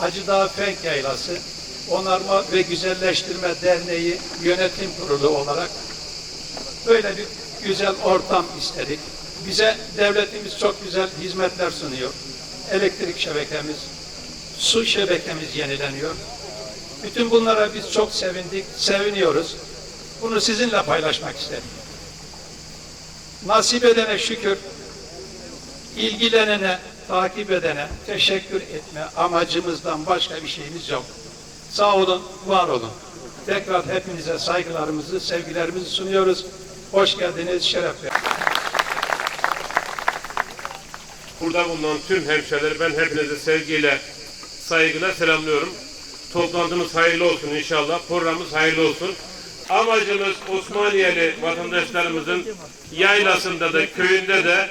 Hacıdağ Fenk Yaylası Onarma ve Güzelleştirme Derneği Yönetim Kurulu olarak böyle bir güzel ortam istedik. Bize devletimiz çok güzel hizmetler sunuyor. Elektrik şebekemiz, su şebekemiz yenileniyor. Bütün bunlara biz çok sevindik, seviniyoruz. Bunu sizinle paylaşmak istedim. Nasip edene şükür, ilgilenene, takip edene teşekkür etme amacımızdan başka bir şeyimiz yok. Sağ olun, var olun. Tekrar hepinize saygılarımızı, sevgilerimizi sunuyoruz. Hoş geldiniz, şeref verdiniz. Burada bulunan tüm hemşehrileri ben hepinizi sevgiyle, saygıyla selamlıyorum. Toplantımız hayırlı olsun inşallah. Programımız hayırlı olsun. Amacımız Osmaniyeli vatandaşlarımızın yaylasında da köyünde de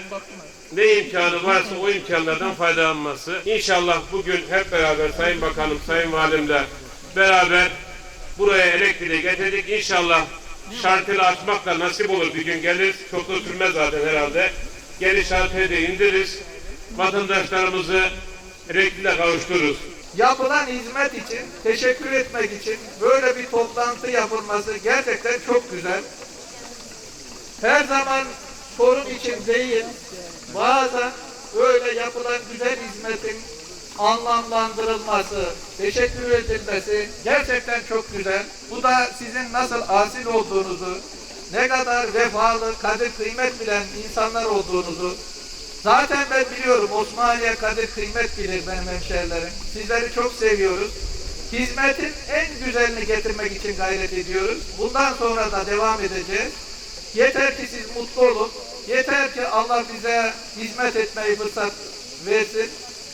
ne imkanı varsa o imkanlardan faydalanması. İnşallah bugün hep beraber Sayın Bakanım, Sayın Valimle beraber buraya elektriği getirdik. İnşallah şarteli açmak da nasip olur bir gün gelir. Çok da sürmez zaten herhalde. Geri şarteli de indiririz. Vatandaşlarımızı elektriğe kavuştururuz. yapılan hizmet için, teşekkür etmek için böyle bir toplantı yapılması gerçekten çok güzel. Her zaman sorun için değil, bazen böyle yapılan güzel hizmetin anlamlandırılması, teşekkür edilmesi gerçekten çok güzel. Bu da sizin nasıl asil olduğunuzu, ne kadar vefalı, kadir kıymet bilen insanlar olduğunuzu Zaten ben biliyorum Osmaniye kadir kıymet bilir benim hemşehrilerim. Sizleri çok seviyoruz. Hizmetin en güzelini getirmek için gayret ediyoruz. Bundan sonra da devam edeceğiz. Yeter ki siz mutlu olun. Yeter ki Allah bize hizmet etmeyi fırsat versin.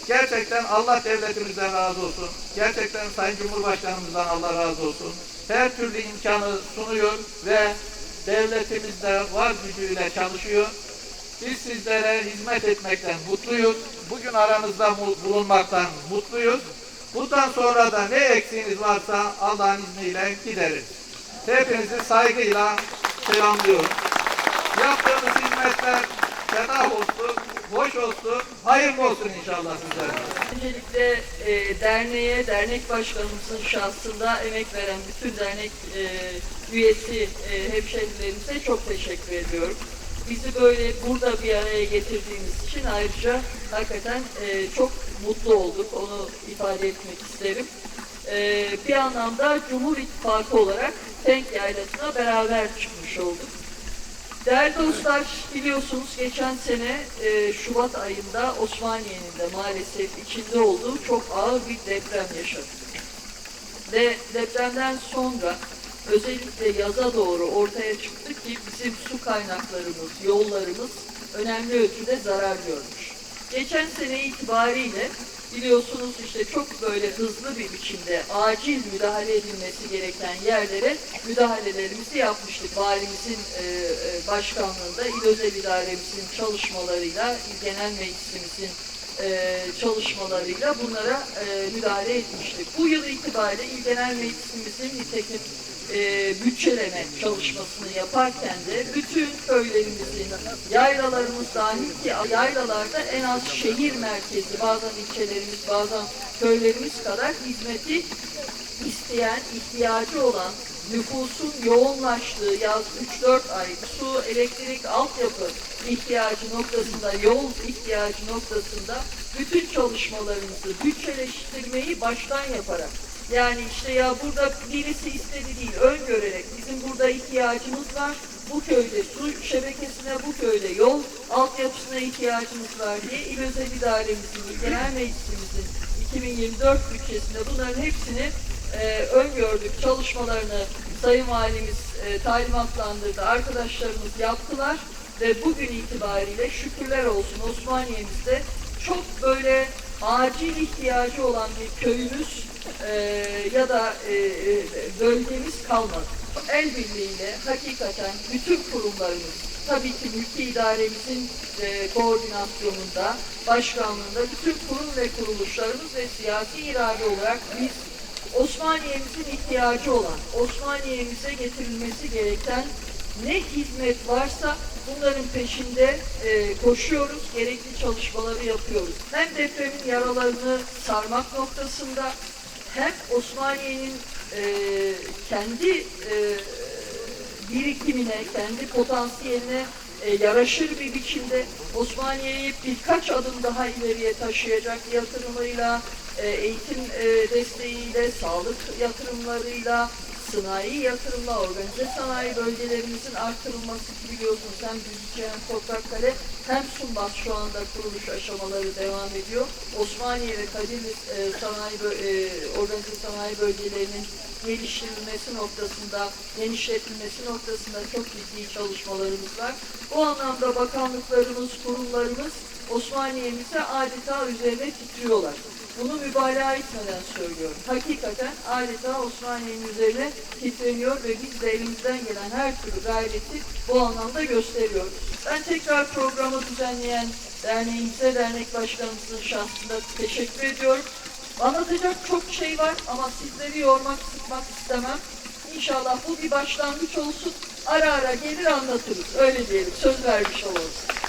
Gerçekten Allah devletimizden razı olsun. Gerçekten Sayın Cumhurbaşkanımızdan Allah razı olsun. Her türlü imkanı sunuyor ve devletimiz de var gücüyle çalışıyor. Biz sizlere hizmet etmekten mutluyuz. Bugün aranızda bulunmaktan mutluyuz. Bundan sonra da ne eksiğiniz varsa Allah'ın izniyle gideriz. Hepinizi saygıyla selamlıyorum. Yaptığınız hizmetler feda olsun, hoş olsun, hayırlı olsun inşallah sizlere. Öncelikle e, derneğe, dernek başkanımızın şahsında emek veren bütün dernek e, üyesi e, hemşehrilerimize çok teşekkür ediyorum. Bizi böyle burada bir araya getirdiğiniz için ayrıca hakikaten e, çok mutlu olduk. Onu ifade etmek isterim. E, bir anlamda Cumhur İttifakı olarak Tenk Yaylası'na beraber çıkmış olduk. Değerli dostlar biliyorsunuz geçen sene e, Şubat ayında Osmaniye'nin de maalesef içinde olduğu çok ağır bir deprem yaşadık. Ve depremden sonra özellikle yaza doğru ortaya çıktı ki bizim su kaynaklarımız, yollarımız önemli ölçüde zarar görmüş. Geçen sene itibariyle biliyorsunuz işte çok böyle hızlı bir biçimde acil müdahale edilmesi gereken yerlere müdahalelerimizi yapmıştık. Valimizin e, e, başkanlığında, İl Özel İdaremizin çalışmalarıyla, Genel Meclisimizin e, çalışmalarıyla bunlara e, müdahale etmiştik. Bu yıl itibariyle İl Genel Meclisimizin nitekim e, bütçeleme çalışmasını yaparken de bütün köylerimizin, yaylalarımız dahil ki yaylalarda en az şehir merkezi, bazen ilçelerimiz, bazen köylerimiz kadar hizmeti isteyen, ihtiyacı olan nüfusun yoğunlaştığı yaz 3-4 ay su, elektrik, altyapı ihtiyacı noktasında, yol ihtiyacı noktasında bütün çalışmalarımızı bütçeleştirmeyi baştan yaparak yani işte ya burada birisi istedi değil, öngörerek bizim burada ihtiyacımız var. Bu köyde su şebekesine, bu köyde yol altyapısına ihtiyacımız var diye İl Özel İdaremizin, Genel Meclisimizin 2024 bütçesinde bunların hepsini e, öngördük. Çalışmalarını Sayın Valimiz e, talimatlandırdı. Arkadaşlarımız yaptılar ve bugün itibariyle şükürler olsun Osmaniye'mizde çok böyle acil ihtiyacı olan bir köyümüz e, ya da e, e, bölgemiz kalmadı. El birliğiyle hakikaten bütün kurumlarımız, tabii ki mülki idaremizin e, koordinasyonunda, başkanlığında bütün kurum ve kuruluşlarımız ve siyasi irade olarak biz Osmaniye'mizin ihtiyacı olan, Osmaniye'mize getirilmesi gereken ne hizmet varsa bunların peşinde e, koşuyoruz, gerekli çalışmaları yapıyoruz. Hem depremin yaralarını sarmak noktasında hem Osmaniye'nin e, kendi e, birikimine, kendi potansiyeline e, yaraşır bir biçimde Osmaniye'yi birkaç adım daha ileriye taşıyacak yatırımıyla, e, eğitim e, desteğiyle, sağlık yatırımlarıyla, sanayi yatırımla, organize sanayi bölgelerimizin artırılması ki biliyorsunuz hem Düzce hem Toprakkale hem Sumbat şu anda kuruluş aşamaları devam ediyor. Osmaniye ve Kadir e, sanayi e, organize sanayi bölgelerinin geliştirilmesi noktasında, genişletilmesi noktasında çok ciddi çalışmalarımız var. Bu anlamda bakanlıklarımız, kurumlarımız Osmaniye'mize adeta üzerine titriyorlar. Bunu mübalağa etmeden söylüyorum. Hakikaten adeta Osmaniye'nin üzerine titreniyor ve biz de elimizden gelen her türlü gayreti bu anlamda gösteriyoruz. Ben tekrar programı düzenleyen derneğimize, dernek başkanımızın şahsında teşekkür ediyorum. Anlatacak çok şey var ama sizleri yormak, sıkmak istemem. İnşallah bu bir başlangıç olsun. Ara ara gelir anlatırız. Öyle diyelim. Söz vermiş olalım.